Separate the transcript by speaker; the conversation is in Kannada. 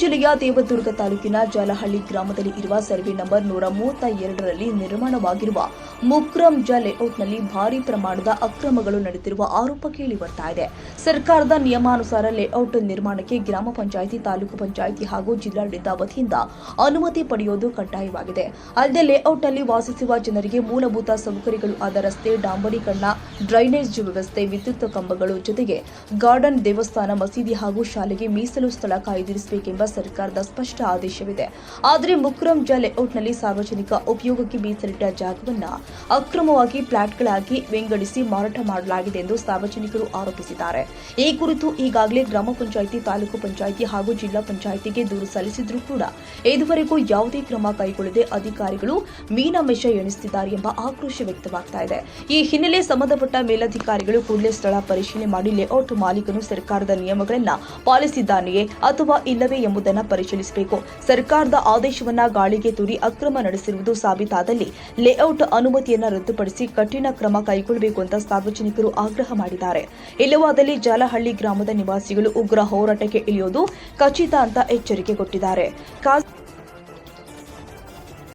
Speaker 1: ಜಿಲ್ಲೆಯ ದೇವದುರ್ಗ ತಾಲೂಕಿನ ಜಾಲಹಳ್ಳಿ ಗ್ರಾಮದಲ್ಲಿ ಇರುವ ಸರ್ವೆ ನಂಬರ್ ನೂರ ಮೂವತ್ತ ಎರಡರಲ್ಲಿ ನಿರ್ಮಾಣವಾಗಿರುವ ಮುಕ್ರಂ ಜ ಲೇಔಟ್ನಲ್ಲಿ ಭಾರಿ ಪ್ರಮಾಣದ ಅಕ್ರಮಗಳು ನಡೆದಿರುವ ಆರೋಪ ಕೇಳಿ ಬರ್ತಾ ಇದೆ. ಸರ್ಕಾರದ ನಿಯಮಾನುಸಾರ ಲೇಔಟ್ ನಿರ್ಮಾಣಕ್ಕೆ ಗ್ರಾಮ ಪಂಚಾಯಿತಿ, ತಾಲೂಕು ಪಂಚಾಯಿತಿ ಹಾಗೂ ಜಿಲ್ಲಾಡಳಿತ ವತಿಯಿಂದ ಅನುಮತಿ ಪಡೆಯುವುದು ಕಡ್ಡಾಯವಾಗಿದೆ. ಅಲ್ಲದೆ ಲೇಔಟ್ನಲ್ಲಿ ವಾಸಿಸುವ ಜನರಿಗೆ ಮೂಲಭೂತ ಸೌಕರ್ಯಗಳು ಆದ ರಸ್ತೆ ಡಾಂಬರೀಕರಣ ಡ್ರೈನೇಜ್ ವ್ಯವಸ್ಥೆ, ವಿದ್ಯುತ್ ಕಂಬಗಳು ಜೊತೆಗೆ ಗಾರ್ಡನ್ ದೇವಸ್ಥಾನ, ಮಸೀದಿ ಹಾಗೂ ಶಾಲೆಗೆ ಮೀಸಲು ಸ್ಥಳ ಕಾಯ್ದಿರಿಸಬೇಕೆಂಬ ಸರ್ಕಾರದ ಸ್ಪಷ್ಟ ಆದೇಶವಿದೆ. ಆದರೆ ಮುಕ್ರಂ ಜ ಲೇಔಟ್ನಲ್ಲಿ ಸಾರ್ವಜನಿಕ ಉಪಯೋಗಕ್ಕೆ ಮೀಸಲಿಟ್ಟ ಜಾಗವನ್ನು ಅಕ್ರಮವಾಗಿ ಫ್ಲಾಟ್ಗಳಾಗಿ ವಿಂಗಡಿಸಿ ಮಾರಾಟ ಮಾಡಲಾಗಿದೆ ಎಂದು ಸಾರ್ವಜನಿಕರು ಆರೋಪಿಸಿದ್ದಾರೆ. ಈ ಕುರಿತು ಈಗಾಗಲೇ ಗ್ರಾಮ ಪಂಚಾಯಿತಿ, ತಾಲೂಕು ಪಂಚಾಯಿತಿ ಹಾಗೂ ಜಿಲ್ಲಾ ಪಂಚಾಯಿತಿಗೆ ದೂರು ಸಲ್ಲಿಸಿದ್ರೂ ಕೂಡ ಇದುವರೆಗೂ ಯಾವುದೇ ಕ್ರಮ ಕೈಗೊಳ್ಳದೆ ಅಧಿಕಾರಿಗಳು ಮೀನಮೆಷ ಎಣಿಸುತ್ತಿದ್ದಾರೆ ಎಂಬ ಆಕ್ರೋಶ ವ್ಯಕ್ತವಾಗ್ತಾ ಇದೆ. ಈ ಹಿನ್ನೆಲೆ ಸಂಬಂಧಪಟ್ಟ ಮೇಲಧಿಕಾರಿಗಳು ಕೂಡಲೇ ಸ್ಥಳ ಪರಿಶೀಲನೆ ಮಾಡಿ ಲೇಔಟ್ ಮಾಲೀಕನು ಸರ್ಕಾರದ ನಿಯಮಗಳನ್ನು ಪಾಲಿಸಿದ್ದಾನೆಯೇ ಅಥವಾ ಇಲ್ಲವೇ ಎಂಬುದನ್ನು ಪರಿಶೀಲಿಸಬೇಕು. ಸರ್ಕಾರದ ಆದೇಶವನ್ನ ಗಾಳಿಗೆ ತೂರಿ ಅಕ್ರಮ ನಡೆಸಿರುವುದು ಸಾಬೀತಾದಲ್ಲಿ ಲೇಔಟ್ ಅನುಮತಿಯನ್ನ ರದ್ದುಪಡಿಸಿ ಕಠಿಣ ಕ್ರಮ ಕೈಗೊಳ್ಳಬೇಕು ಅಂತ ಸಾರ್ವಜನಿಕರು ಆಗ್ರಹ ಮಾಡಿದ್ದಾರೆ. ಇಲ್ಲವಾದಲ್ಲಿ ಜಾಲಹಳ್ಳಿ ಗ್ರಾಮದ ನಿವಾಸಿಗಳು ಉಗ್ರ ಹೋರಾಟಕ್ಕೆ ಇಳಿಯೋದು ಖಚಿತ ಅಂತ ಎಚ್ಚರಿಕೆ ಕೊಟ್ಟಿದ್ದಾರೆ.